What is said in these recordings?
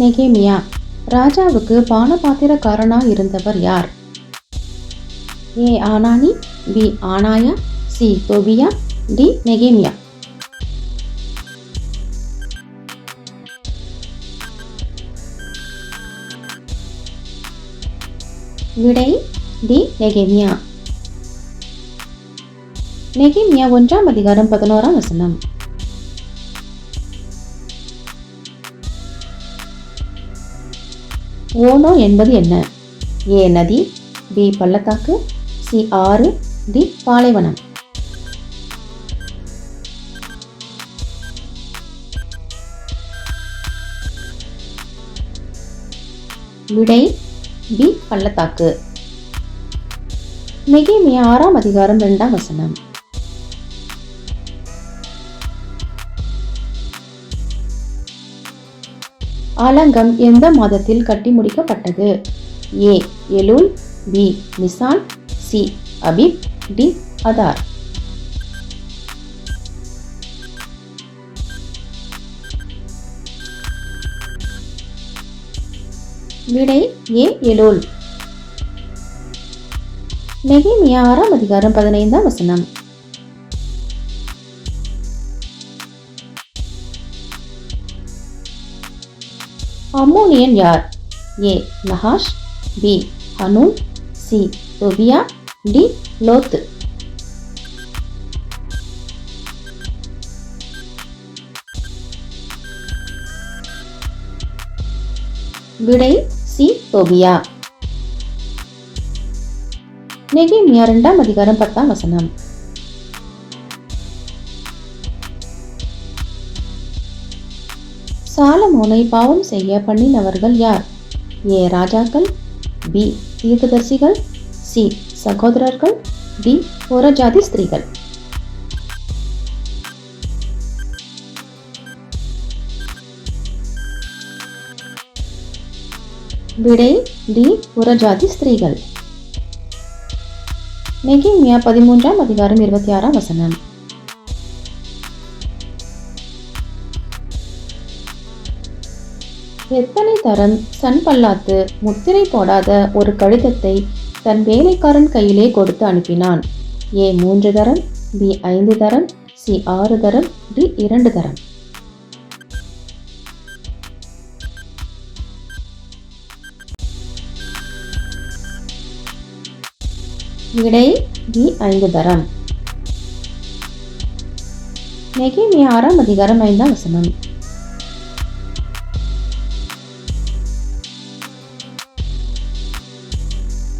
நெகேமியா ராஜாவுக்கு பானபாத்திரக்காரனா இருந்தவர் யார்? A Hanani B Hananiah C Tobiah D நெகேமியா. விடை டி நெகேமியா. நெகேமியா ஒன்றாம் அதிகாரம் பதினோராம் வசனம். ஓனோ என்பது என்ன? ஏ நதி பி பள்ளத்தாக்கு சி ஆறு டி பாலைவனம். விடை பி பள்ளத்தாக்கு. நெகேமியா ஆறாம் அதிகாரம் இரண்டாம் வசனம். ஆலங்கம் எந்த மாதத்தில் கட்டி முடிக்கப்பட்டது? A. Elul B. Nisan C. Abib D. Adar. விடை ஏ. எலுல். நெகிமியா ஆறாம் அதிகாரம் பதினைந்தாம் வசனம். அம்மோனியன் யார்? A Nahash B Hanun C Tobiah D Lot. விடை சி டோபியா நெகேமியா இரண்டாம் அதிகாரம் பத்தாம் வசனம். சாலமோனை பாவம் செய்ய பண்ணினவர்கள் யார்? ஏ ராஜாக்கள் பி தீர்க்கதர்சிகள் சி சகோதரர்கள் டி புறஜாதி ஸ்திரீகள். விடை டி புறஜாதி ஸ்திரீகள். நெகேமியா பதிமூன்றாம் அதிகாரம் இருபத்தி ஆறாம் வசனம். எத்தனை தரம் சன் பல்லாத்து முத்திரை போடாத ஒரு கடிதத்தை தன் வேலைக்காரன் கையிலே கொடுத்து அனுப்பினான். ஏ மூன்று தரம் பி ஐந்து தரம் சி ஆறு தரம் டி இரண்டு தரம். விடை டி ஐந்து தரம். நெகேமியா ஆறாம் அதிகாரம் ஐந்தாம் வசனம்.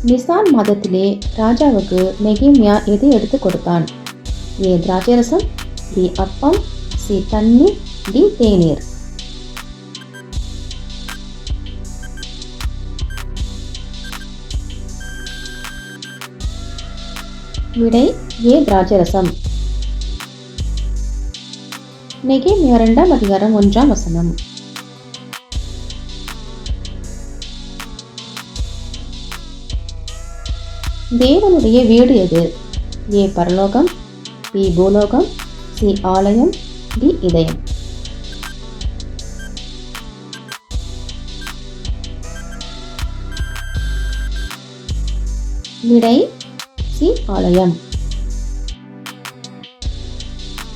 நிசான் மாதத்திலே ராஜாவுக்கு நெகிமியா எதை எடுத்து கொடுத்தான்? ஏ திராட்சரசம் பி அப்பம் சி தண்ணீர் டி தேநீர். விடை ஏ திராட்சரசம். நெகேமியா இரண்டாம் அதிகாரம் ஒன்றாம் வசனம். தேவனுடைய வீடு எது? ஏ பரலோகம் பி பூலோகம் சி ஆலயம் டி இதயம். விடை சி ஆலயம்.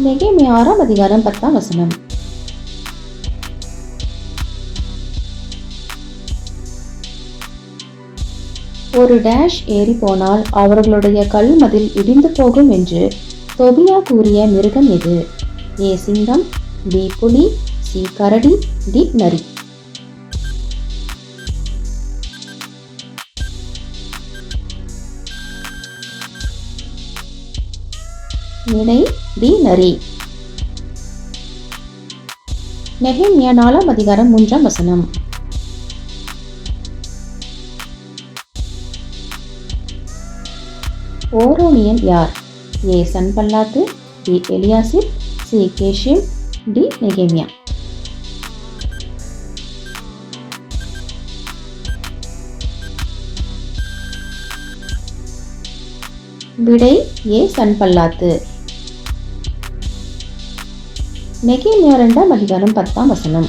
நெகேமியா ஆறாம் அதிகாரம் பத்தாம் வசனம். ஒரு டேஷ் ஏறி போனால் அவர்களுடைய கல்மதில் இடிந்து போகும் என்று தொபியா கூறிய மிருகம் எது? ஏ சிங்கம் பி புலி சி கரடி டி நரி. விடை டி நரி. நெஹேமியா நாலாம் அதிகாரம் மூன்றாம் வசனம். ஓரோனியன் யார்? A. Sanballat B. Eliashib C. Geshem D. நெகேமியா. விடை ஏ. சன்பல்லாத்து. நெகேமியா ரெண்டாம் அதிகாரம் பத்தாம் வசனம்.